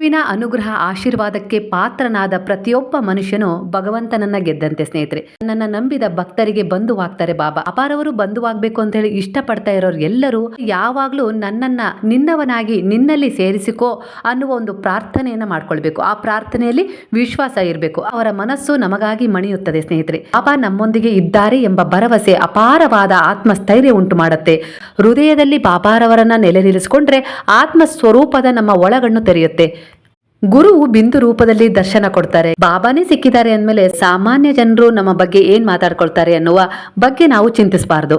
ಗುರುವಿನ ಅನುಗ್ರಹ ಆಶೀರ್ವಾದಕ್ಕೆ ಪಾತ್ರನಾದ ಪ್ರತಿಯೊಬ್ಬ ಮನುಷ್ಯನು ಭಗವಂತನನ್ನ ಗೆದ್ದಂತೆ ಸ್ನೇಹಿತರೆ. ನನ್ನ ನಂಬಿದ ಭಕ್ತರಿಗೆ ಬಂಧುವಾಗ್ತಾರೆ ಬಾಬಾ. ಅಪಾರವರು ಬಂಧುವಾಗಬೇಕು ಅಂತ ಹೇಳಿ ಇಷ್ಟಪಡ್ತಾ ಇರೋರು ಎಲ್ಲರೂ ಯಾವಾಗಲೂ ನನ್ನನ್ನ ನಿನ್ನವನಾಗಿ ನಿನ್ನಲ್ಲಿ ಸೇರಿಸಿಕೋ ಅನ್ನುವ ಒಂದು ಪ್ರಾರ್ಥನೆಯನ್ನ ಮಾಡ್ಕೊಳ್ಬೇಕು. ಆ ಪ್ರಾರ್ಥನೆಯಲ್ಲಿ ವಿಶ್ವಾಸ ಇರಬೇಕು. ಅವರ ಮನಸ್ಸು ನಮಗಾಗಿ ಮಣಿಯುತ್ತದೆ ಸ್ನೇಹಿತರೆ. ಬಾಬಾ ನಮ್ಮೊಂದಿಗೆ ಇದ್ದಾರೆ ಎಂಬ ಭರವಸೆ ಅಪಾರವಾದ ಆತ್ಮಸ್ಥೈರ್ಯ ಉಂಟು ಮಾಡುತ್ತೆ ಹೃದಯದಲ್ಲಿ ಬಾಬಾರವರನ್ನ ನೆಲೆ ನಿಲ್ಲಿಸಿಕೊಂಡ್ರೆ ಆತ್ಮ ಸ್ವರೂಪದ ನಮ್ಮ ಒಳಗಣ್ಣು ತೆರೆಯುತ್ತೆ. ಗುರುವು ಬಿಂದು ರೂಪದಲ್ಲಿ ದರ್ಶನ ಕೊಡ್ತಾರೆ. ಬಾಬಾನೇ ಸಿಕ್ಕಿದ್ದಾರೆ ಅಂದಮೇಲೆ ಸಾಮಾನ್ಯ ಜನರು ನಮ್ಮ ಬಗ್ಗೆ ಏನ್ ಮಾತಾಡ್ಕೊಳ್ತಾರೆ ಅನ್ನುವ ಬಗ್ಗೆ ನಾವು ಚಿಂತಿಸಬಾರದು.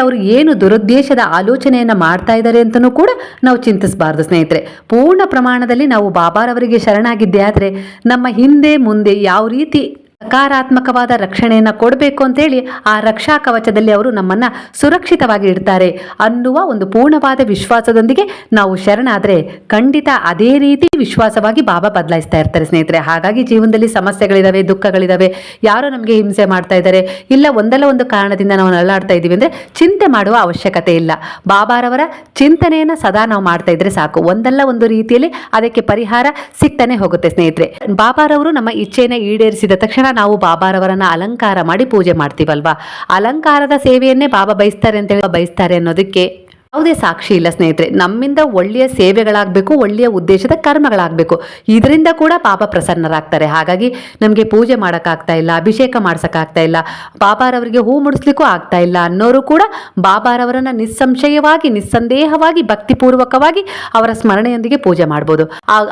ಅವರು ಏನು ದುರುದ್ದೇಶದ ಆಲೋಚನೆಯನ್ನ ಮಾಡ್ತಾ ಇದ್ದಾರೆ ಅಂತಲೂ ಕೂಡ ನಾವು ಚಿಂತಿಸಬಾರದು ಸ್ನೇಹಿತರೆ. ಪೂರ್ಣ ಪ್ರಮಾಣದಲ್ಲಿ ನಾವು ಬಾಬಾರವರಿಗೆ ಶರಣಾಗಿದ್ದೆ ಆದರೆ ನಮ್ಮ ಹಿಂದೆ ಮುಂದೆ ಯಾವ ರೀತಿ ಸಕಾರಾತ್ಮಕವಾದ ರಕ್ಷಣೆಯನ್ನು ಕೊಡಬೇಕು ಅಂತೇಳಿ ಆ ರಕ್ಷಾ ಕವಚದಲ್ಲಿ ಅವರು ನಮ್ಮನ್ನು ಸುರಕ್ಷಿತವಾಗಿ ಇಡ್ತಾರೆ ಅನ್ನುವ ಒಂದು ಪೂರ್ಣವಾದ ವಿಶ್ವಾಸದೊಂದಿಗೆ ನಾವು ಶರಣಾದರೆ ಖಂಡಿತ ಅದೇ ರೀತಿ ವಿಶ್ವಾಸವಾಗಿ ಬಾಬಾ ಬದಲಾಯಿಸ್ತಾ ಇರ್ತಾರೆ ಸ್ನೇಹಿತರೆ. ಹಾಗಾಗಿ ಜೀವನದಲ್ಲಿ ಸಮಸ್ಯೆಗಳಿದಾವೆ, ದುಃಖಗಳಿದಾವೆ, ಯಾರೋ ನಮಗೆ ಹಿಂಸೆ ಮಾಡ್ತಾ ಇದ್ದಾರೆ, ಇಲ್ಲ ಒಂದಲ್ಲ ಒಂದು ಕಾರಣದಿಂದ ನಾವು ನರಳಾಡ್ತಾ ಇದ್ದೀವಿ ಅಂದರೆ ಚಿಂತೆ ಮಾಡುವ ಅವಶ್ಯಕತೆ ಇಲ್ಲ. ಬಾಬಾರವರ ಚಿಂತನೆಯನ್ನು ಸದಾ ನಾವು ಮಾಡ್ತಾ ಇದ್ರೆ ಸಾಕು. ಒಂದಲ್ಲ ಒಂದು ರೀತಿಯಲ್ಲಿ ಅದಕ್ಕೆ ಪರಿಹಾರ ಸಿಗ್ತಾನೆ ಹೋಗುತ್ತೆ ಸ್ನೇಹಿತರೆ. ಬಾಬಾರವರು ನಮ್ಮ ಇಚ್ಛೆಯನ್ನು ಈಡೇರಿಸಿದ ತಕ್ಷಣ ನಾವು ಬಾಬಾರವರನ್ನ ಅಲಂಕಾರ ಮಾಡಿ ಪೂಜೆ ಮಾಡ್ತೀವಲ್ವಾ? ಅಲಂಕಾರದ ಸೇವೆಯನ್ನೇ ಬಾಬಾ ಬಯಸ್ತಾರೆ ಅಂತೇಳಿ ಬಯಸ್ತಾರೆ ಅನ್ನೋದಕ್ಕೆ ಯಾವುದೇ ಸಾಕ್ಷಿ ಇಲ್ಲ ಸ್ನೇಹಿತರೆ, ನಮ್ಮಿಂದ ಒಳ್ಳೆಯ ಸೇವೆಗಳಾಗಬೇಕು, ಒಳ್ಳೆಯ ಉದ್ದೇಶದ ಕರ್ಮಗಳಾಗಬೇಕು. ಇದರಿಂದ ಕೂಡ ಪಾಪ ಪ್ರಸನ್ನರಾಗ್ತಾರೆ. ಹಾಗಾಗಿ ನಮಗೆ ಪೂಜೆ ಮಾಡೋಕ್ಕಾಗ್ತಾ ಇಲ್ಲ, ಅಭಿಷೇಕ ಮಾಡ್ಸೋಕ್ಕಾಗ್ತಾ ಇಲ್ಲ, ಬಾಬಾರವರಿಗೆ ಹೂ ಮುಡಿಸ್ಲಿಕ್ಕೂ ಆಗ್ತಾ ಇಲ್ಲ ಅನ್ನೋರು ಕೂಡ ಬಾಬಾರವರನ್ನ ನಿಸ್ಸಂಶಯವಾಗಿ, ನಿಸ್ಸಂದೇಹವಾಗಿ, ಭಕ್ತಿಪೂರ್ವಕವಾಗಿ ಅವರ ಸ್ಮರಣೆಯೊಂದಿಗೆ ಪೂಜೆ ಮಾಡ್ಬೋದು.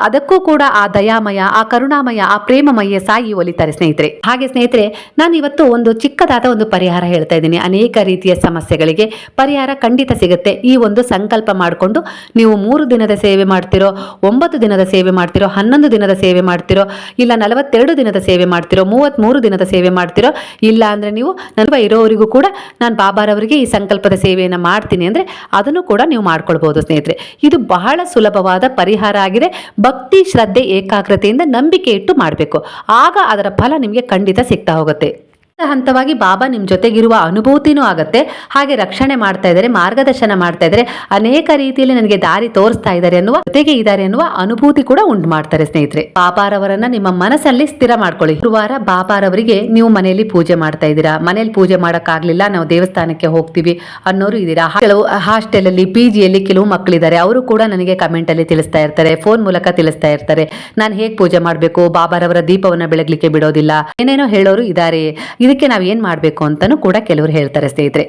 ಅದಕ್ಕೂ ಕೂಡ ಆ ದಯಾಮಯ, ಆ ಕರುಣಾಮಯ, ಆ ಪ್ರೇಮಮಯ ಸಾಯಿ ಒಲಿತಾರೆ ಸ್ನೇಹಿತರೆ. ಹಾಗೆ ಸ್ನೇಹಿತರೆ, ನಾನು ಇವತ್ತು ಒಂದು ಚಿಕ್ಕದಾದ ಒಂದು ಪರಿಹಾರ ಹೇಳ್ತಾ ಇದ್ದೀನಿ. ಅನೇಕ ರೀತಿಯ ಸಮಸ್ಯೆಗಳಿಗೆ ಪರಿಹಾರ ಖಂಡಿತ ಸಿಗುತ್ತೆ. ಈ ಒಂದು ಸಂಕಲ್ಪ ಮಾಡಿಕೊಂಡು ನೀವು ಮೂರು ದಿನದ ಸೇವೆ ಮಾಡ್ತಿರೋ, ಒಂಬತ್ತು ದಿನದ ಸೇವೆ ಮಾಡ್ತಿರೋ, ಹನ್ನೊಂದು ದಿನದ ಸೇವೆ ಮಾಡ್ತಿರೋ, ಇಲ್ಲ ನಲವತ್ತೆರಡು ದಿನದ ಸೇವೆ ಮಾಡ್ತಿರೋ, ಮೂವತ್ತ್ಮೂರು ದಿನದ ಸೇವೆ ಮಾಡ್ತಿರೋ, ಇಲ್ಲ ಅಂದರೆ ನೀವು ನನ್ನ ಇರೋವರಿಗೂ ಕೂಡ ನಾನು ಬಾಬಾರವರಿಗೆ ಈ ಸಂಕಲ್ಪದ ಸೇವೆಯನ್ನು ಮಾಡ್ತೀನಿ ಅಂದರೆ ಅದನ್ನು ಕೂಡ ನೀವು ಮಾಡ್ಕೊಳ್ಬೋದು ಸ್ನೇಹಿತರೆ. ಇದು ಬಹಳ ಸುಲಭವಾದ ಪರಿಹಾರ ಆಗಿದೆ. ಭಕ್ತಿ, ಶ್ರದ್ಧೆ, ಏಕಾಗ್ರತೆಯಿಂದ ನಂಬಿಕೆ ಇಟ್ಟು ಮಾಡಬೇಕು. ಆಗ ಅದರ ಫಲ ನಿಮಗೆ ಖಂಡಿತ ಸಿಗ್ತಾ ಹೋಗುತ್ತೆ. ಹಂತವಾಗಿ ಬಾಬಾ ನಿಮ್ಮ ಜೊತೆಗಿರುವ ಅನುಭೂತಿನೂ ಆಗುತ್ತೆ. ಹಾಗೆ ರಕ್ಷಣೆ ಮಾಡ್ತಾ ಇದ್ದಾರೆ, ಮಾರ್ಗದರ್ಶನ ಮಾಡ್ತಾ ಇದ್ದಾರೆ. ಅನೇಕ ರೀತಿಯಲ್ಲಿ ನನಗೆ ದಾರಿ ತೋರಿಸ್ತಾ ಇದ್ದಾರೆ ಅನ್ನುವ, ಜೊತೆಗೆ ಇದ್ದಾರೆ ಅನ್ನುವ ಅನುಭೂತಿ ಕೂಡ ಉಂಟು ಮಾಡ್ತಾರೆ ಸ್ನೇಹಿತರೆ. ಬಾಬಾರವರನ್ನ ನಿಮ್ಮ ಮನಸ್ಸಲ್ಲಿ ಸ್ಥಿರ ಮಾಡ್ಕೊಳ್ಳಿ. ಗುರುವಾರ ಬಾಬಾರವರಿಗೆ ನೀವು ಮನೆಯಲ್ಲಿ ಪೂಜೆ ಮಾಡ್ತಾ ಇದ್ದೀರಾ? ಮನೆಯಲ್ಲಿ ಪೂಜೆ ಮಾಡೋಕ್ಕಾಗ್ಲಿಲ್ಲ, ನಾವು ದೇವಸ್ಥಾನಕ್ಕೆ ಹೋಗ್ತೀವಿ ಅನ್ನೋರು ಇದ್ದೀರಾ? ಕೆಲವು ಹಾಸ್ಟೆಲ್ ಅಲ್ಲಿ ಪಿ ಜಿಯಲ್ಲಿ ಕೆಲವು ಮಕ್ಕಳಿದ್ದಾರೆ. ಅವರು ಕೂಡ ನನಗೆ ಕಮೆಂಟ್ ಅಲ್ಲಿ ತಿಳಿಸ್ತಾ ಇರ್ತಾರೆ ಫೋನ್ ಮೂಲಕ ತಿಳಿಸ್ತಾ ಇರ್ತಾರೆ. ನಾನು ಹೇಗೆ ಪೂಜೆ ಮಾಡಬೇಕು? ಬಾಬಾರವರ ದೀಪವನ್ನ ಬೆಳಗ್ಲಿಕ್ಕೆ ಬಿಡೋದಿಲ್ಲ. ಏನೇನೋ ಹೇಳೋರು ಇದ್ದಾರೆ ಇದಕ್ಕೆ ನಾವು ಏನು ಮಾಡಬೇಕು ಅಂತಲೂ ಕೂಡ ಕೆಲವರು ಹೇಳ್ತಾರೆ ಸ್ನೇಹಿತರೆ.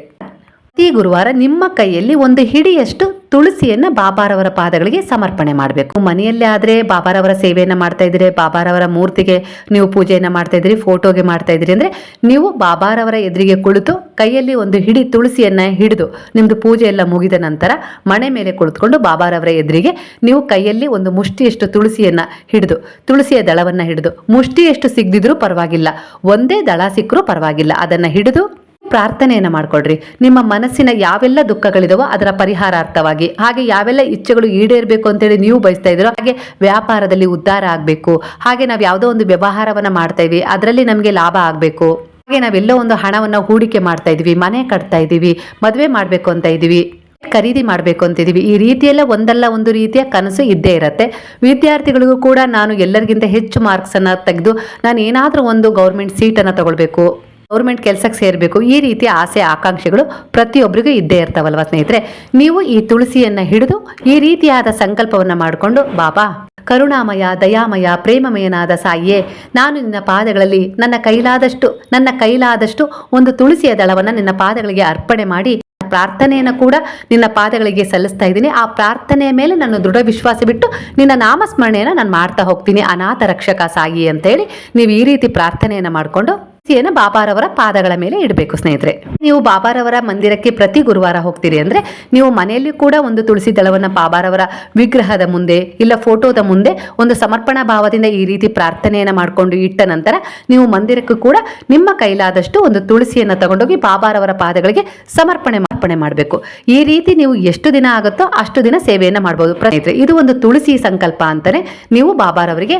ಪ್ರತಿ ಗುರುವಾರ ನಿಮ್ಮ ಕೈಯಲ್ಲಿ ಒಂದು ಹಿಡಿಯಷ್ಟು ತುಳಸಿಯನ್ನ ಬಾಬಾರವರ ಪಾದಗಳಿಗೆ ಸಮರ್ಪಣೆ ಮಾಡಬೇಕು. ಮನೆಯಲ್ಲೇ ಆದರೆ ಬಾಬಾರವರ ಸೇವೆಯನ್ನು ಮಾಡ್ತಾ ಇದ್ದೀರಿ, ಬಾಬಾರವರ ಮೂರ್ತಿಗೆ ನೀವು ಪೂಜೆಯನ್ನು ಮಾಡ್ತಾ ಇದ್ದೀರಿ, ಫೋಟೋಗೆ ಮಾಡ್ತಾ ಇದ್ದೀರಿ ಅಂದರೆ ನೀವು ಬಾಬಾರವರ ಎದುರಿಗೆ ಕುಳಿತು ಕೈಯಲ್ಲಿ ಒಂದು ಹಿಡಿ ತುಳಸಿಯನ್ನ ಹಿಡಿದು ನಿಮ್ಮದು ಪೂಜೆ ಎಲ್ಲ ಮುಗಿದ ನಂತರ ಮನೆ ಮೇಲೆ ಕುಳಿತುಕೊಂಡು ಬಾಬಾರವರ ಎದುರಿಗೆ ನೀವು ಕೈಯಲ್ಲಿ ಒಂದು ಮುಷ್ಟಿಯಷ್ಟು ತುಳಸಿಯನ್ನ ಹಿಡಿದು, ತುಳಸಿಯ ದಳವನ್ನು ಹಿಡಿದು ಮುಷ್ಟಿಯಷ್ಟು ಸಿಗದಿದ್ರೂ ಪರವಾಗಿಲ್ಲ, ಒಂದೇ ದಳ ಸಿಕ್ಕರೂ ಪರವಾಗಿಲ್ಲ, ಅದನ್ನು ಹಿಡಿದು ಪ್ರಾರ್ಥನೆಯನ್ನು ಮಾಡ್ಕೊಳ್ರಿ. ನಿಮ್ಮ ಮನಸ್ಸಿನ ಯಾವೆಲ್ಲ ದುಃಖಗಳಿದಾವೋ ಅದರ ಪರಿಹಾರಾರ್ಥವಾಗಿ ಹಾಗೆ ಯಾವೆಲ್ಲ ಇಚ್ಛೆಗಳು ಈಡೇರಬೇಕು ಅಂತೇಳಿ ನೀವು ಬಯಸ್ತಾ ಇದ್ದೀರೋ ಹಾಗೆ ವ್ಯಾಪಾರದಲ್ಲಿ ಉದ್ಧಾರ ಆಗಬೇಕು. ಹಾಗೆ ನಾವು ಯಾವುದೋ ಒಂದು ವ್ಯವಹಾರವನ್ನು ಮಾಡ್ತಾ ಇದ್ವಿ, ಅದರಲ್ಲಿ ನಮಗೆ ಲಾಭ ಆಗಬೇಕು. ಹಾಗೆ ನಾವೆಲ್ಲೋ ಒಂದು ಹಣವನ್ನು ಹೂಡಿಕೆ ಮಾಡ್ತಾ ಇದ್ವಿ, ಮನೆ ಕಟ್ತಾ ಇದ್ದೀವಿ, ಮದುವೆ ಮಾಡಬೇಕು ಅಂತ ಇದ್ದೀವಿ, ಖರೀದಿ ಮಾಡಬೇಕು ಅಂತಿದ್ದೀವಿ ಈ ರೀತಿಯೆಲ್ಲ ಒಂದಲ್ಲ ಒಂದು ರೀತಿಯ ಕನಸು ಇದ್ದೇ ಇರುತ್ತೆ. ವಿದ್ಯಾರ್ಥಿಗಳಿಗೂ ಕೂಡ ನಾನು ಎಲ್ಲರಿಗಿಂತ ಹೆಚ್ಚು ಮಾರ್ಕ್ಸನ್ನು ತೆಗೆದು ನಾನು ಏನಾದರೂ ಒಂದು ಗೌರ್ಮೆಂಟ್ ಸೀಟನ್ನು ತಗೊಳ್ಬೇಕು. ಗೌರ್ಮೆಂಟ್ ಕೆಲಸಕ್ಕೆ ಸೇರಬೇಕು. ಈ ರೀತಿಯ ಆಸೆ, ಆಕಾಂಕ್ಷೆಗಳು ಪ್ರತಿಯೊಬ್ಬರಿಗೂ ಇದ್ದೇ ಇರ್ತಾವಲ್ವ ಸ್ನೇಹಿತರೆ? ನೀವು ಈ ತುಳಸಿಯನ್ನು ಹಿಡಿದು ಈ ರೀತಿಯಾದ ಸಂಕಲ್ಪವನ್ನ ಮಾಡಿಕೊಂಡು ಬಾಬಾ, ಕರುಣಾಮಯ, ದಯಾಮಯ, ಪ್ರೇಮಮಯನಾದ ಸಾಯಿಯೇ, ನಾನು ನಿನ್ನ ಪಾದಗಳಲ್ಲಿ ನನ್ನ ಕೈಲಾದಷ್ಟು ನನ್ನ ಕೈಲಾದಷ್ಟು ಒಂದು ತುಳಸಿಯ ದಳವನ್ನು ನಿನ್ನ ಪಾದಗಳಿಗೆ ಅರ್ಪಣೆ ಮಾಡಿ ಪ್ರಾರ್ಥನೆಯನ್ನು ಕೂಡ ನಿನ್ನ ಪಾದಗಳಿಗೆ ಸಲ್ಲಿಸ್ತಾ ಇದ್ದೀನಿ. ಆ ಪ್ರಾರ್ಥನೆಯ ಮೇಲೆ ನಾನು ದೃಢ ವಿಶ್ವಾಸ ಬಿಟ್ಟು ನಿನ್ನ ನಾಮಸ್ಮರಣೆಯನ್ನು ನಾನು ಮಾಡ್ತಾ ಹೋಗ್ತೀನಿ. ಅನಾಥ ರಕ್ಷಕ ಸಾಯಿ ಅಂತೇಳಿ ನೀವು ಈ ರೀತಿ ಪ್ರಾರ್ಥನೆಯನ್ನು ಮಾಡಿಕೊಂಡು ತುಳಸಿಯನ್ನು ಬಾಬಾರವರ ಪಾದಗಳ ಮೇಲೆ ಇಡಬೇಕು, ಸ್ನೇಹಿತರೆ. ನೀವು ಬಾಬಾರವರ ಮಂದಿರಕ್ಕೆ ಪ್ರತಿ ಗುರುವಾರ ಹೋಗ್ತೀರಿ ಅಂದ್ರೆ ನೀವು ಮನೆಯಲ್ಲಿ ಕೂಡ ಒಂದು ತುಳಸಿ ದಳವನ್ನು ಬಾಬಾರವರ ವಿಗ್ರಹದ ಮುಂದೆ ಇಲ್ಲ ಫೋಟೋದ ಮುಂದೆ ಒಂದು ಸಮರ್ಪಣಾ ಭಾವದಿಂದ ಈ ರೀತಿ ಪ್ರಾರ್ಥನೆಯನ್ನು ಮಾಡಿಕೊಂಡು ಇಟ್ಟ ನಂತರ ನೀವು ಮಂದಿರಕ್ಕೂ ಕೂಡ ನಿಮ್ಮ ಕೈಲಾದಷ್ಟು ಒಂದು ತುಳಸಿಯನ್ನು ತಗೊಂಡೋಗಿ ಬಾಬಾರವರ ಪಾದಗಳಿಗೆ ಸಮರ್ಪಣೆ ಮಾರ್ಪಣೆ ಮಾಡಬೇಕು. ಈ ರೀತಿ ನೀವು ಎಷ್ಟು ದಿನ ಆಗುತ್ತೋ ಅಷ್ಟು ದಿನ ಸೇವೆಯನ್ನು ಮಾಡ್ಬೋದು. ಸ್ನೇಹಿತರೆ, ಇದು ಒಂದು ತುಳಸಿ ಸಂಕಲ್ಪ ಅಂತಾನೆ ನೀವು ಬಾಬಾರವರಿಗೆ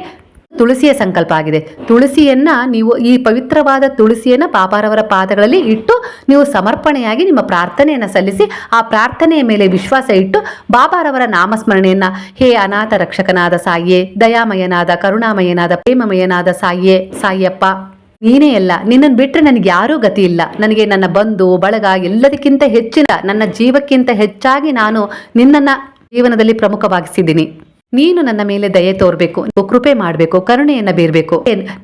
ತುಳಸಿಯ ಸಂಕಲ್ಪ ಆಗಿದೆ. ತುಳಸಿಯನ್ನ ನೀವು ಈ ಪವಿತ್ರವಾದ ತುಳಸಿಯನ್ನ ಪಾಪಾರವರ ಪಾದಗಳಲ್ಲಿ ಇಟ್ಟು ನೀವು ಸಮರ್ಪಣೆಯಾಗಿ ನಿಮ್ಮ ಪ್ರಾರ್ಥನೆಯನ್ನು ಸಲ್ಲಿಸಿ ಆ ಪ್ರಾರ್ಥನೆಯ ಮೇಲೆ ವಿಶ್ವಾಸ ಇಟ್ಟು ಬಾಬಾರವರ ನಾಮಸ್ಮರಣೆಯನ್ನ ಹೇ ಅನಾಥ ರಕ್ಷಕನಾದ ಸಾಯಿಯೇ, ದಯಾಮಯನಾದ, ಕರುಣಾಮಯನಾದ, ಪ್ರೇಮಮಯನಾದ ಸಾಯಿಯೇ, ಸಾಯಿಯಪ್ಪ, ನೀನೇ ಅಲ್ಲ, ನಿನ್ನನ್ನು ಬಿಟ್ಟರೆ ನನಗೆ ಯಾರೂ ಗತಿ ಇಲ್ಲ. ನನಗೆ ನನ್ನ ಬಂಧು, ಬಳಗ ಎಲ್ಲದಕ್ಕಿಂತ ಹೆಚ್ಚಿನ, ನನ್ನ ಜೀವಕ್ಕಿಂತ ಹೆಚ್ಚಾಗಿ ನಾನು ನಿನ್ನನ್ನು ಜೀವನದಲ್ಲಿ ಪ್ರಮುಖವಾಗಿಸಿದ್ದೀನಿ. ನೀನು ನನ್ನ ಮೇಲೆ ದಯೆ ತೋರಬೇಕು, ಕೃಪೆ ಮಾಡಬೇಕು, ಕರುಣೆಯನ್ನ ಬೀರ್ಬೇಕು.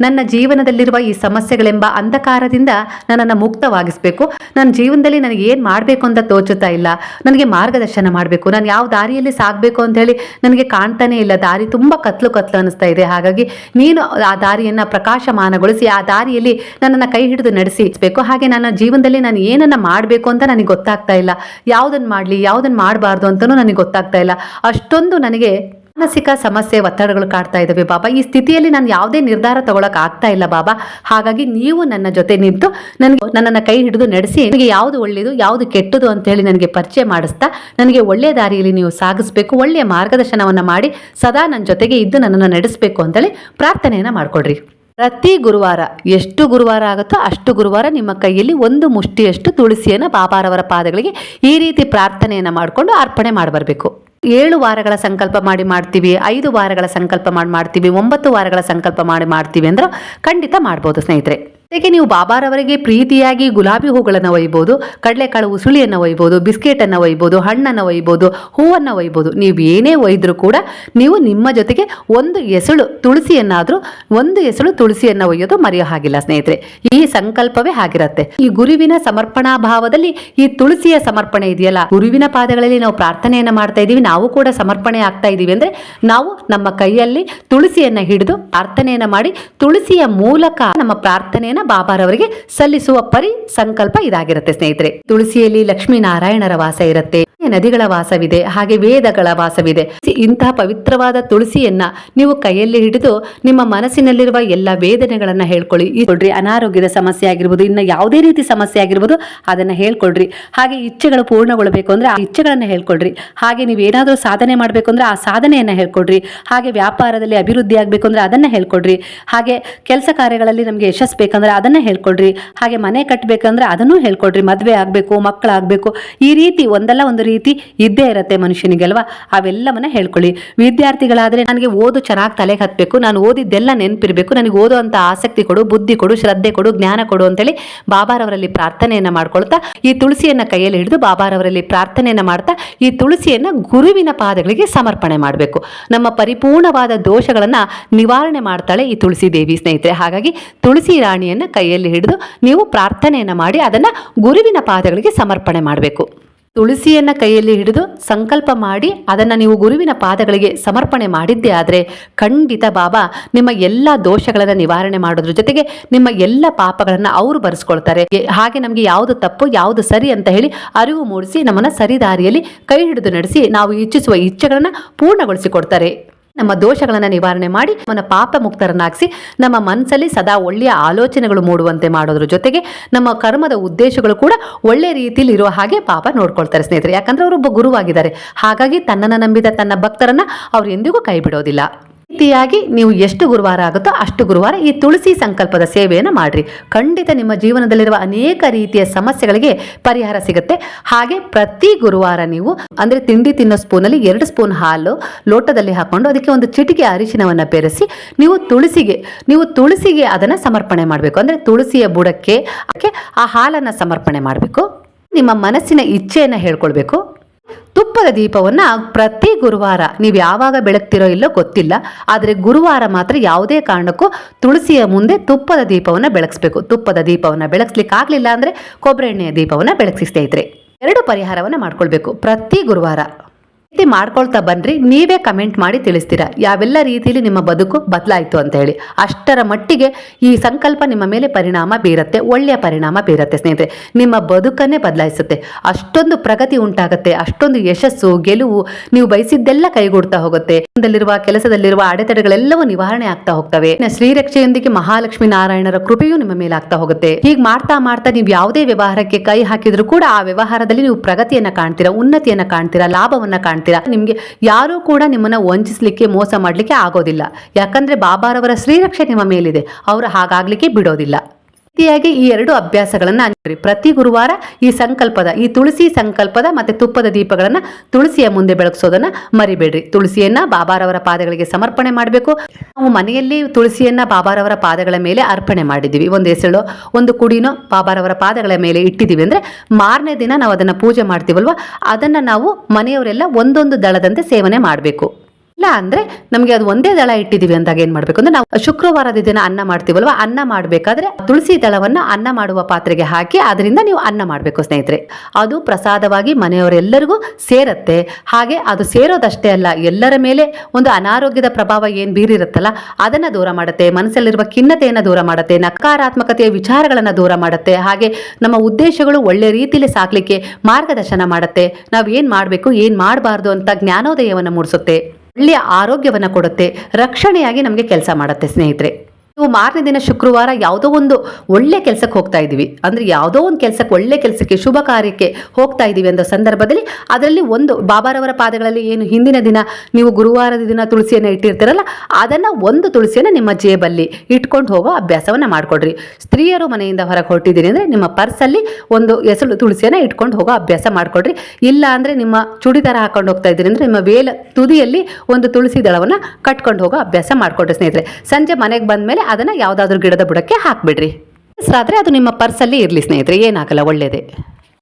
ನನ್ನ ಜೀವನದಲ್ಲಿರುವ ಈ ಸಮಸ್ಯೆಗಳೆಂಬ ಅಂಧಕಾರದಿಂದ ನನ್ನನ್ನು ಮುಕ್ತವಾಗಿಸಬೇಕು. ನನ್ನ ಜೀವನದಲ್ಲಿ ನನಗೆ ಏನು ಮಾಡಬೇಕು ಅಂತ ತೋಚುತ್ತಾ ಇಲ್ಲ. ನನಗೆ ಮಾರ್ಗದರ್ಶನ ಮಾಡಬೇಕು. ನಾನು ಯಾವ ದಾರಿಯಲ್ಲಿ ಸಾಗಬೇಕು ಅಂತ ಹೇಳಿ ನನಗೆ ಕಾಣ್ತಾನೆ ಇಲ್ಲ. ದಾರಿ ತುಂಬ ಕತ್ಲು ಕತ್ಲು ಅನಿಸ್ತಾ ಇದೆ. ಹಾಗಾಗಿ ನೀನು ಆ ದಾರಿಯನ್ನು ಪ್ರಕಾಶಮಾನಗೊಳಿಸಿ, ಆ ದಾರಿಯಲ್ಲಿ ನನ್ನನ್ನು ಕೈ ಹಿಡಿದು ನಡೆಸಿಬೇಕು ಹಾಗೆ ನನ್ನ ಜೀವನದಲ್ಲಿ ನಾನು ಏನನ್ನ ಮಾಡಬೇಕು ಅಂತ ನನಗೆ ಗೊತ್ತಾಗ್ತಾ ಇಲ್ಲ. ಯಾವುದನ್ನು ಮಾಡಲಿ ಯಾವುದನ್ನು ಮಾಡಬಾರ್ದು ಅಂತಲೂ ನನಗೆ ಗೊತ್ತಾಗ್ತಾ ಇಲ್ಲ. ಅಷ್ಟೊಂದು ನನಗೆ ಮಾನಸಿಕ ಸಮಸ್ಯೆ, ಒತ್ತಡಗಳು ಕಾಡ್ತಾ ಇದ್ದಾವೆ ಬಾಬಾ. ಈ ಸ್ಥಿತಿಯಲ್ಲಿ ನಾನು ಯಾವುದೇ ನಿರ್ಧಾರ ತಗೊಳಕ್ ಆಗ್ತಾ ಇಲ್ಲ ಬಾಬಾ. ಹಾಗಾಗಿ ನೀವು ನನ್ನ ಜೊತೆ ನಿಂತು ನನಗೆ ನನ್ನನ್ನು ಕೈ ಹಿಡಿದು ನಡೆಸಿ, ನನಗೆ ಯಾವುದು ಒಳ್ಳೆಯದು ಯಾವುದು ಕೆಟ್ಟದು ಅಂತ ಹೇಳಿ ನನಗೆ ಪರಿಚಯ ಮಾಡಿಸ್ತಾ, ನನಗೆ ಒಳ್ಳೆಯ ದಾರಿಯಲ್ಲಿ ನೀವು ಸಾಗಿಸ್ಬೇಕು ಒಳ್ಳೆಯ ಮಾರ್ಗದರ್ಶನವನ್ನು ಮಾಡಿ, ಸದಾ ನನ್ನ ಜೊತೆಗೆ ಇದ್ದು ನನ್ನನ್ನು ನಡೆಸಬೇಕು ಅಂತೇಳಿ ಪ್ರಾರ್ಥನೆಯನ್ನು ಮಾಡ್ಕೊಡ್ರಿ. ಪ್ರತಿ ಗುರುವಾರ ಎಷ್ಟು ಗುರುವಾರ ಆಗುತ್ತೋ ಅಷ್ಟು ಗುರುವಾರ ನಿಮ್ಮ ಕೈಯಲ್ಲಿ ಒಂದು ಮುಷ್ಟಿಯಷ್ಟು ತುಳಸಿಯನ್ನು ಬಾಬಾರವರ ಪಾದಗಳಿಗೆ ಈ ರೀತಿ ಪ್ರಾರ್ಥನೆಯನ್ನು ಮಾಡಿಕೊಂಡು ಅರ್ಪಣೆ ಮಾಡಬರಬೇಕು. ಏಳು ವಾರಗಳ ಸಂಕಲ್ಪ ಮಾಡಿ ಮಾಡ್ತೀವಿ, ಐದು ವಾರಗಳ ಸಂಕಲ್ಪ ಮಾಡಿ ಮಾಡ್ತೀವಿ, ಒಂಬತ್ತು ವಾರಗಳ ಸಂಕಲ್ಪ ಮಾಡಿ ಮಾಡ್ತೀವಿ ಅಂದ್ರೆ ಖಂಡಿತ ಮಾಡ್ಬೋದು ಸ್ನೇಹಿತರೆ. ಜೊತೆಗೆ ನೀವು ಬಾಬಾರವರಿಗೆ ಪ್ರೀತಿಯಾಗಿ ಗುಲಾಬಿ ಹೂಗಳನ್ನು ಒಯ್ಬೋದು, ಕಡಲೆಕಾಳು ಉಸುಳಿಯನ್ನು ಒಯ್ಬೋದು, ಬಿಸ್ಕೆಟನ್ನು ಒಯ್ಬೋದು, ಹಣ್ಣನ್ನು ಒಯ್ಬೋದು, ಹೂವನ್ನು ಒಯ್ಬೋದು, ನೀವು ಏನೇ ಒಯ್ದರೂ ಕೂಡ ನೀವು ನಿಮ್ಮ ಜೊತೆಗೆ ಒಂದು ಎಸಳು ತುಳಸಿಯನ್ನಾದರೂ, ಒಂದು ಎಸಳು ತುಳಸಿಯನ್ನು ಒಯ್ಯೋದು ಮರೆಯೋ ಹಾಗಿಲ್ಲ ಸ್ನೇಹಿತರೆ. ಈ ಸಂಕಲ್ಪವೇ ಆಗಿರತ್ತೆ. ಈ ಗುರುವಿನ ಸಮರ್ಪಣಾ ಭಾವದಲ್ಲಿ ಈ ತುಳಸಿಯ ಸಮರ್ಪಣೆ ಇದೆಯಲ್ಲ? ಗುರುವಿನ ಪಾದಗಳಲ್ಲಿ ನಾವು ಪ್ರಾರ್ಥನೆಯನ್ನ ಮಾಡ್ತಾ ಇದ್ದೀವಿ ನಾವು ಕೂಡ ಸಮರ್ಪಣೆ ಆಗ್ತಾ ಇದ್ದೀವಿ ಅಂದ್ರೆ ನಾವು ನಮ್ಮ ಕೈಯಲ್ಲಿ ತುಳಸಿಯನ್ನ ಹಿಡಿದು ಪ್ರಾರ್ಥನೆಯನ್ನು ಮಾಡಿ, ತುಳಸಿಯ ಮೂಲಕ ನಮ್ಮ ಪ್ರಾರ್ಥನೆಯನ್ನ ಬಾಬಾರವರಿಗೆ ಸಲ್ಲಿಸುವ ಪರಿ ಸಂಕಲ್ಪ ಇದಾಗಿರುತ್ತೆ ಸ್ನೇಹಿತರೆ. ತುಳಸಿಯಲ್ಲಿ ಲಕ್ಷ್ಮೀನಾರಾಯಣರ ವಾಸ ಇರುತ್ತೆ. ನದಿಗಳ ವಾಸವಿದೆ, ಹಾಗೆ ವೇದಗಳ ವಾಸವಿದೆ. ಇಂತಹ ಪವಿತ್ರವಾದ ತುಳಸಿಯನ್ನ ನೀವು ಕೈಯಲ್ಲಿ ಹಿಡಿದು ನಿಮ್ಮ ಮನಸ್ಸಿನಲ್ಲಿರುವ ಎಲ್ಲ ವೇದನೆಗಳನ್ನ ಹೇಳ್ಕೊಳ್ಳಿ. ಈ ಕೊಡ್ರಿ ಅನಾರೋಗ್ಯದ ಸಮಸ್ಯೆ ಆಗಿರ್ಬೋದು, ಇನ್ನ ಯಾವುದೇ ರೀತಿ ಸಮಸ್ಯೆ ಆಗಿರ್ಬೋದು, ಅದನ್ನ ಹೇಳ್ಕೊಡ್ರಿ ಹಾಗೆ ಇಚ್ಛೆಗಳು ಪೂರ್ಣಗೊಳ್ಳಬೇಕು ಅಂದ್ರೆ ಆ ಇಚ್ಛೆಗಳನ್ನ ಹೇಳ್ಕೊಡ್ರಿ ಹಾಗೆ ನೀವು ಏನಾದರೂ ಸಾಧನೆ ಮಾಡಬೇಕು ಅಂದ್ರೆ ಆ ಸಾಧನೆಯನ್ನ ಹೇಳ್ಕೊಡ್ರಿ. ಹಾಗೆ ವ್ಯಾಪಾರದಲ್ಲಿ ಅಭಿವೃದ್ಧಿ ಆಗಬೇಕು ಅಂದ್ರೆ ಅದನ್ನ ಹೇಳ್ಕೊಡ್ರಿ. ಹಾಗೆ ಕೆಲಸ ಕಾರ್ಯಗಳಲ್ಲಿ ನಮಗೆ ಯಶಸ್ಸು ಬೇಕಂದ್ರೆ ಅದನ್ನ ಹೇಳ್ಕೊಡ್ರಿ. ಹಾಗೆ ಮನೆ ಕಟ್ಟಬೇಕಂದ್ರೆ ಅದನ್ನೂ ಹೇಳ್ಕೊಡ್ರಿ. ಮದುವೆ ಆಗಬೇಕು ಮಕ್ಕಳಾಗಬೇಕು ಈ ರೀತಿ ಒಂದಲ್ಲ ಒಂದು ರೀತಿ ಇದ್ದೇ ಇರುತ್ತೆ ಮನುಷ್ಯನಿಗೆ ಅಲ್ವಾ ಅವೆಲ್ಲವನ್ನ ಹೇಳ್ಕೊಳ್ಳಿ. ವಿದ್ಯಾರ್ಥಿಗಳಾದ್ರೆ ನನಗೆ ಓದು ಚೆನ್ನಾಗಿ ತಲೆಗೆ ಹತ್ತಬೇಕು ನಾನು ಓದಿದ್ದೆಲ್ಲ ನೆನಪಿರಬೇಕು, ನನಗೆ ಓದುವಂತ ಆಸಕ್ತಿ ಕೊಡು, ಬುದ್ಧಿ ಕೊಡು, ಶ್ರದ್ಧೆ ಕೊಡು, ಜ್ಞಾನ ಕೊಡು ಅಂತೇಳಿ ಬಾಬಾರವರಲ್ಲಿ ಪ್ರಾರ್ಥನೆಯನ್ನ ಮಾಡ್ಕೊಳ್ತಾ, ಈ ತುಳಸಿಯನ್ನ ಕೈಯಲ್ಲಿ ಹಿಡಿದು ಬಾಬಾರವರಲ್ಲಿ ಪ್ರಾರ್ಥನೆಯನ್ನ ಮಾಡ್ತಾ, ಈ ತುಳಸಿಯನ್ನ ಗುರುವಿನ ಪಾದಗಳಿಗೆ ಸಮರ್ಪಣೆ ಮಾಡಬೇಕು. ನಮ್ಮ ಪರಿಪೂರ್ಣವಾದ ದೋಷಗಳನ್ನ ನಿವಾರಣೆ ಮಾಡ್ತಾಳೆ ಈ ತುಳಸಿ ದೇವಿ ಸ್ನೇಹಿತರೆ. ಹಾಗಾಗಿ ತುಳಸಿ ರಾಣಿಯನ್ನ ಕೈಯಲ್ಲಿ ಹಿಡಿದು ನೀವು ಪ್ರಾರ್ಥನೆಯನ್ನ ಮಾಡಿ ಅದನ್ನ ಗುರುವಿನ ಪಾದಗಳಿಗೆ ಸಮರ್ಪಣೆ ಮಾಡಬೇಕು. ತುಳಸಿಯನ್ನ ಕೈಯಲ್ಲಿ ಹಿಡಿದು ಸಂಕಲ್ಪ ಮಾಡಿ ಅದನ್ನು ನೀವು ಗುರುವಿನ ಪಾದಗಳಿಗೆ ಸಮರ್ಪಣೆ ಮಾಡಿದ್ದೇ ಆದರೆ ಖಂಡಿತ ಬಾಬಾ, ನಿಮ್ಮ ಎಲ್ಲ ದೋಷಗಳನ್ನು ನಿವಾರಣೆ ಮಾಡೋದ್ರ ಜೊತೆಗೆ ನಿಮ್ಮ ಎಲ್ಲ ಪಾಪಗಳನ್ನು ಅವರು ಬರೆಸ್ಕೊಳ್ತಾರೆ. ಹಾಗೆ ನಮಗೆ ಯಾವುದು ತಪ್ಪು, ಯಾವುದು ಸರಿ ಅಂತ ಹೇಳಿ ಅರಿವು ಮೂಡಿಸಿ ನಮ್ಮನ್ನು ಸರಿದಾರಿಯಲ್ಲಿ ಕೈ ಹಿಡಿದು ನಡೆಸಿ ನಾವು ಇಚ್ಛಿಸುವ ಇಚ್ಛೆಗಳನ್ನು ಪೂರ್ಣಗೊಳಿಸಿ ಕೊಡ್ತಾರೆ ನಮ್ಮ ದೋಷಗಳನ್ನು ನಿವಾರಣೆ ಮಾಡಿ ನಮ್ಮ ಪಾಪ ಮುಕ್ತರನ್ನಾಗಿಸಿ ನಮ್ಮ ಮನಸ್ಸಲ್ಲಿ ಸದಾ ಒಳ್ಳೆಯ ಆಲೋಚನೆಗಳು ಮೂಡುವಂತೆ ಮಾಡೋದ್ರ ಜೊತೆಗೆ ನಮ್ಮ ಕರ್ಮದ ಉದ್ದೇಶಗಳು ಕೂಡ ಒಳ್ಳೆ ರೀತಿಯಲ್ಲಿ ಇರೋ ಹಾಗೆ ಪಾಪ ನೋಡ್ಕೊಳ್ತಾರೆ ಸ್ನೇಹಿತರೆ. ಯಾಕಂದ್ರೆ ಅವರೊಬ್ಬ ಗುರುವಾಗಿದ್ದಾರೆ. ಹಾಗಾಗಿ ತನ್ನನ್ನು ನಂಬಿದ ತನ್ನ ಭಕ್ತರನ್ನ ಅವ್ರು ಎಂದಿಗೂ ಕೈ ಬಿಡೋದಿಲ್ಲ. ರೀತಿಯಾಗಿ ನೀವು ಎಷ್ಟು ಗುರುವಾರ ಆಗುತ್ತೋ ಅಷ್ಟು ಗುರುವಾರ ಈ ತುಳಸಿ ಸಂಕಲ್ಪದ ಸೇವೆಯನ್ನು ಮಾಡ್ರಿ. ಖಂಡಿತ ನಿಮ್ಮ ಜೀವನದಲ್ಲಿರುವ ಅನೇಕ ರೀತಿಯ ಸಮಸ್ಯೆಗಳಿಗೆ ಪರಿಹಾರ ಸಿಗುತ್ತೆ. ಹಾಗೆ ಪ್ರತಿ ಗುರುವಾರ ನೀವು, ಅಂದ್ರೆ ತಿಂಡಿ ತಿನ್ನೋ ಸ್ಪೂನಲ್ಲಿ ಎರಡು ಸ್ಪೂನ್ ಹಾಲು ಲೋಟದಲ್ಲಿ ಹಾಕೊಂಡು ಅದಕ್ಕೆ ಒಂದು ಚಿಟಿಕೆ ಅರಿಶಿನವನ್ನು ಬೆರೆಸಿ ನೀವು ತುಳಸಿಗೆ ನೀವು ತುಳಸಿಗೆ ಅದನ್ನು ಸಮರ್ಪಣೆ ಮಾಡಬೇಕು. ಅಂದ್ರೆ ತುಳಸಿಯ ಬುಡಕ್ಕೆ ಆ ಹಾಲನ್ನು ಸಮರ್ಪಣೆ ಮಾಡಬೇಕು. ನಿಮ್ಮ ಮನಸ್ಸಿನ ಇಚ್ಛೆಯನ್ನು ಹೇಳ್ಕೊಳ್ಬೇಕು. ತುಪ್ಪದ ದೀಪವನ್ನ ಪ್ರತಿ ಗುರುವಾರ ನೀವು ಯಾವಾಗ ಬೆಳಗ್ತಿರೋ ಇಲ್ಲೋ ಗೊತ್ತಿಲ್ಲ, ಆದರೆ ಗುರುವಾರ ಮಾತ್ರ ಯಾವುದೇ ಕಾರಣಕ್ಕೂ ತುಳಸಿಯ ಮುಂದೆ ತುಪ್ಪದ ದೀಪವನ್ನ ಬೆಳಗಿಸ್ಬೇಕು. ತುಪ್ಪದ ದೀಪವನ್ನ ಬೆಳಗಿಸ್ಲಿಕ್ಕೆ ಆಗಲಿಲ್ಲ ಅಂದರೆ ಕೊಬ್ಬರಿ ಎಣ್ಣೆಯ ದೀಪವನ್ನ ಬೆಳಗಿಸಿ ಸ್ನೇಹಿತರೆ ಎರಡು ಪರಿಹಾರವನ್ನು ಮಾಡ್ಕೊಳ್ಬೇಕು. ಪ್ರತಿ ಗುರುವಾರ ರೀತಿ ಮಾಡ್ಕೊಳ್ತಾ ಬನ್ರಿ, ನೀವೇ ಕಮೆಂಟ್ ಮಾಡಿ ತಿಳಿಸ್ತೀರಾ? ಯಾವೆಲ್ಲ ರೀತಿಯಲ್ಲಿ ನಿಮ್ಮ ಬದುಕು ಬದಲಾಯಿತು ಅಂತ ಹೇಳಿ. ಅಷ್ಟರ ಮಟ್ಟಿಗೆ ಈ ಸಂಕಲ್ಪ ನಿಮ್ಮ ಮೇಲೆ ಪರಿಣಾಮ ಬೀರತ್ತೆ, ಒಳ್ಳೆಯ ಪರಿಣಾಮ ಬೀರತ್ತೆ ಸ್ನೇಹಿತರೆ. ನಿಮ್ಮ ಬದುಕನ್ನೇ ಬದಲಾಯಿಸುತ್ತೆ. ಅಷ್ಟೊಂದು ಪ್ರಗತಿ ಉಂಟಾಗುತ್ತೆ, ಅಷ್ಟೊಂದು ಯಶಸ್ಸು, ಗೆಲುವು ನೀವು ಬಯಸಿದ್ದೆಲ್ಲ ಕೈಗೂಡ್ತಾ ಹೋಗುತ್ತೆ. ಕೆಲಸದಲ್ಲಿರುವ ಅಡೆತಡೆಗಳೆಲ್ಲವೂ ನಿವಾರಣೆ ಆಗ್ತಾ ಹೋಗ್ತವೆ. ಶ್ರೀರಕ್ಷೆಯೊಂದಿಗೆ ಮಹಾಲಕ್ಷ್ಮಿ ನಾರಾಯಣರ ಕೃಪೆಯೂ ನಿಮ್ಮ ಮೇಲೆ ಆಗ್ತಾ ಹೋಗುತ್ತೆ. ಹೀಗೆ ಮಾಡ್ತಾ ಮಾಡ್ತಾ ನೀವು ಯಾವುದೇ ವ್ಯವಹಾರಕ್ಕೆ ಕೈ ಹಾಕಿದ್ರು ಕೂಡ ಆ ವ್ಯವಹಾರದಲ್ಲಿ ನೀವು ಪ್ರಗತಿಯನ್ನ ಕಾಣ್ತೀರಾ, ಉನ್ನತಿಯನ್ನ ಕಾಣ್ತೀರಾ, ಲಾಭವನ್ನ ಕಾಣ್ತೀರಾ? ಕಾಣ್ತೀರಾ ನಿಮಗೆ ಯಾರೂ ಕೂಡ ನಿಮ್ಮನ್ನ ವಂಚಿಸ್ಲಿಕ್ಕೆ, ಮೋಸ ಮಾಡಲಿಕ್ಕೆ ಆಗೋದಿಲ್ಲ. ಯಾಕಂದ್ರೆ ಬಾಬಾರವರ ಶ್ರೀರಕ್ಷೆ ನಿಮ್ಮ ಮೇಲಿದೆ. ಅವರು ಹಾಗಾಗ್ಲಿಕ್ಕೆ ಬಿಡೋದಿಲ್ಲ. ರೀತಿಯಾಗಿ ಈ ಎರಡು ಅಭ್ಯಾಸಗಳನ್ನ ಪ್ರತಿ ಗುರುವಾರ ಈ ಸಂಕಲ್ಪದ, ಈ ತುಳಸಿ ಸಂಕಲ್ಪದ ಮತ್ತೆ ತುಪ್ಪದ ದೀಪಗಳನ್ನ ತುಳಸಿಯ ಮುಂದೆ ಬೆಳಗಿಸೋದನ್ನ ಮರಿಬೇಡ್ರಿ. ತುಳಸಿಯನ್ನ ಬಾಬಾರವರ ಪಾದಗಳಿಗೆ ಸಮರ್ಪಣೆ ಮಾಡಬೇಕು. ನಾವು ಮನೆಯಲ್ಲಿ ತುಳಸಿಯನ್ನ ಬಾಬಾರವರ ಪಾದಗಳ ಮೇಲೆ ಅರ್ಪಣೆ ಮಾಡಿದ್ದೀವಿ ಒಂದು ಹೆಸಳು, ಒಂದು ಕುಡಿನೋ ಬಾಬಾರವರ ಪಾದಗಳ ಮೇಲೆ ಇಟ್ಟಿದ್ದೀವಿ ಅಂದ್ರೆ ಮಾರನೇ ದಿನ ನಾವು ಅದನ್ನ ಪೂಜೆ ಮಾಡ್ತೀವಲ್ವ? ಅದನ್ನ ನಾವು ಮನೆಯವರೆಲ್ಲ ಒಂದೊಂದು ದಳದಂತೆ ಸೇವನೆ ಮಾಡಬೇಕು. ಇಲ್ಲ ಅಂದ್ರೆ ನಮಗೆ ಅದು ಒಂದೇ ದಳ ಇಟ್ಟಿದೀವಿ ಅಂದಾಗ ಏನ್ ಮಾಡ್ಬೇಕು ಅಂದ್ರೆ ನಾವು ಶುಕ್ರವಾರದ ದಿನ ಅನ್ನ ಮಾಡ್ತೀವಲ್ವ? ಅನ್ನ ಮಾಡ್ಬೇಕಾದ್ರೆ ತುಳಸಿ ದಳವನ್ನ ಅನ್ನ ಮಾಡುವ ಪಾತ್ರೆಗೆ ಹಾಕಿ ಅದರಿಂದ ನೀವು ಅನ್ನ ಮಾಡಬೇಕು ಸ್ನೇಹಿತರೆ. ಅದು ಪ್ರಸಾದವಾಗಿ ಮನೆಯವರೆಲ್ಲರಿಗೂ ಸೇರತ್ತೆ. ಹಾಗೆ ಅದು ಸೇರೋದಷ್ಟೇ ಅಲ್ಲ, ಎಲ್ಲರ ಮೇಲೆ ಒಂದು ಅನಾರೋಗ್ಯದ ಪ್ರಭಾವ ಏನ್ ಬೀರಿರುತ್ತಲ್ಲ, ಅದನ್ನ ದೂರ ಮಾಡುತ್ತೆ. ಮನಸ್ಸಲ್ಲಿರುವ ಖಿನ್ನತೆಯನ್ನ ದೂರ ಮಾಡುತ್ತೆ. ನಕಾರಾತ್ಮಕತೆಯ ವಿಚಾರಗಳನ್ನ ದೂರ ಮಾಡುತ್ತೆ. ಹಾಗೆ ನಮ್ಮ ಉದ್ದೇಶಗಳು ಒಳ್ಳೆ ರೀತಿಯಲ್ಲಿ ಸಾಕ್ಲಿಕ್ಕೆ ಮಾರ್ಗದರ್ಶನ ಮಾಡುತ್ತೆ. ನಾವು ಏನ್ ಮಾಡಬೇಕು, ಏನ್ ಮಾಡಬಾರ್ದು ಅಂತ ಜ್ಞಾನೋದಯವನ್ನು ಮೂಡಿಸುತ್ತೆ. ಒಳ್ಳೆಯ ಆರೋಗ್ಯವನ್ನು ಕೊಡುತ್ತೆ ರಕ್ಷಣೆಯಾಗಿ ನಮಗೆ ಕೆಲಸ ಮಾಡುತ್ತೆ ಸ್ನೇಹಿತರೆ. ನೀವು ಮಾರನೇ ದಿನ ಶುಕ್ರವಾರ ಯಾವುದೋ ಒಂದು ಒಳ್ಳೆ ಕೆಲಸಕ್ಕೆ ಹೋಗ್ತಾ ಇದ್ದೀವಿ. ಅಂದ್ರೆ ಯಾವುದೋ ಒಂದು ಕೆಲಸಕ್ಕೆ, ಒಳ್ಳೆ ಕೆಲಸಕ್ಕೆ, ಶುಭ ಕಾರ್ಯಕ್ಕೆ ಹೋಗ್ತಾ ಇದ್ದೀವಿ ಅನ್ನೋ ಸಂದರ್ಭದಲ್ಲಿ ಅದರಲ್ಲಿ ಒಂದು ಬಾಬಾರವರ ಪಾದಗಳಲ್ಲಿ ಏನು ಹಿಂದಿನ ದಿನ ನೀವು ಗುರುವಾರದ ದಿನ ತುಳಸಿಯನ್ನು ಇಟ್ಟಿರ್ತೀರಲ್ಲ, ಅದನ್ನು ಒಂದು ತುಳಸಿಯನ್ನು ನಿಮ್ಮ ಜೇಬಲ್ಲಿ ಇಟ್ಕೊಂಡು ಹೋಗೋ ಅಭ್ಯಾಸವನ್ನು ಮಾಡಿಕೊಡ್ರಿ. ಸ್ತ್ರೀಯರು ಮನೆಯಿಂದ ಹೊರಗೆ ಹೊರಟಿದ್ದೀನಿ ಅಂದರೆ ನಿಮ್ಮ ಪರ್ಸಲ್ಲಿ ಒಂದು ಎಸಳು ತುಳಸಿಯನ್ನು ಇಟ್ಕೊಂಡು ಹೋಗೋ ಅಭ್ಯಾಸ ಮಾಡಿಕೊಡ್ರಿ. ಇಲ್ಲ ಅಂದರೆ ನಿಮ್ಮ ಚೂಡಿದಾರ ಹಾಕೊಂಡು ಹೋಗ್ತಾ ಇದ್ದೀರಿ ಅಂದರೆ ನಿಮ್ಮ ವೇಲ ತುದಿಯಲ್ಲಿ ಒಂದು ತುಳಸಿ ದಳವನ್ನು ಕಟ್ಕೊಂಡು ಹೋಗೋ ಅಭ್ಯಾಸ ಮಾಡಿಕೊಡ್ರಿ ಸ್ನೇಹಿತರೆ. ಸಂಜೆ ಮನೆಗೆ ಬಂದ್ಮೇಲೆ ಅದನ್ನ ಯಾವ್ದಾದ್ರು ಗಿಡದ ಬುಡಕ್ಕೆ ಹಾಕ್ಬಿಡ್ರಿ. ಆದ್ರೆ ಅದು ನಿಮ್ಮ ಪರ್ಸಲ್ಲಿ ಇರಲಿ ಸ್ನೇಹಿತರೆ, ಏನಾಗಲ್ಲ, ಒಳ್ಳೇದೆ.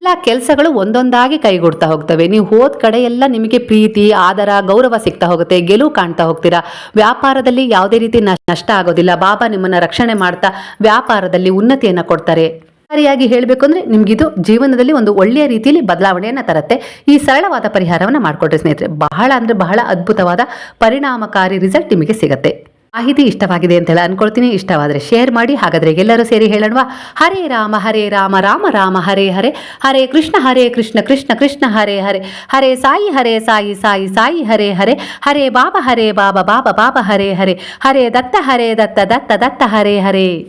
ಎಲ್ಲ ಕೆಲಸಗಳು ಒಂದೊಂದಾಗಿ ಕೈಗೊಡ್ತಾ ಹೋಗ್ತವೆ. ನೀವು ಹೋದ ಕಡೆ ಎಲ್ಲ ನಿಮಗೆ ಪ್ರೀತಿ, ಆದರ, ಗೌರವ ಸಿಗ್ತಾ ಹೋಗುತ್ತೆ, ಗೆಲುವು ಕಾಣ್ತಾ ಹೋಗ್ತೀರಾ. ವ್ಯಾಪಾರದಲ್ಲಿ ಯಾವುದೇ ರೀತಿ ನಷ್ಟ ನಷ್ಟ ಆಗೋದಿಲ್ಲ. ಬಾಬಾ ನಿಮ್ಮನ್ನ ರಕ್ಷಣೆ ಮಾಡ್ತಾ ವ್ಯಾಪಾರದಲ್ಲಿ ಉನ್ನತಿಯನ್ನ ಕೊಡ್ತಾರೆ. ಸರಿಯಾಗಿ ಹೇಳಬೇಕು ಅಂದ್ರೆ ನಿಮ್ಗಿದು ಜೀವನದಲ್ಲಿ ಒಂದು ಒಳ್ಳೆಯ ರೀತಿಯಲ್ಲಿ ಬದಲಾವಣೆಯನ್ನ ತರುತ್ತೆ. ಈ ಸರಳವಾದ ಪರಿಹಾರವನ್ನ ಮಾಡಿಕೊಡ್ರಿ ಸ್ನೇಹಿತರೆ. ಬಹಳ ಅಂದ್ರೆ ಬಹಳ ಅದ್ಭುತವಾದ ಪರಿಣಾಮಕಾರಿ ರಿಸಲ್ಟ್ ನಿಮಗೆ ಸಿಗುತ್ತೆ. ಮಾಹಿತಿ ಇಷ್ಟವಾಗಿದೆ ಅಂತ ಹೇಳಿ ಅನ್ಕೊಳ್ತೀನಿ. ಇಷ್ಟವಾದರೆ ಶೇರ್ ಮಾಡಿ. ಹಾಗಾದ್ರೆ ಎಲ್ಲರೂ ಸೇರಿ ಹೇಳೋಣವಾ? ಹರೇ ರಾಮ ಹರೇ ರಾಮ ರಾಮ ರಾಮ, ಹರೇ ಹರೇ ಹರೇ ಕೃಷ್ಣ ಹರೇ ಕೃಷ್ಣ ಕೃಷ್ಣ ಕೃಷ್ಣ, ಹರೇ ಹರೇ ಹರೇ ಸಾಯಿ ಹರೇ ಸಾಯಿ ಸಾಯಿ ಸಾಯಿ, ಹರೇ ಹರೇ ಹರೇ ಬಾಬಾ ಹರೇ ಬಾಬಾ ಬಾಬಾ ಬಾಬಾ, ಹರೇ ಹರೇ ಹರೇ ದತ್ತ ಹರೇ ದತ್ತ ದತ್ತ ದತ್ತ, ಹರೇ ಹರೇ.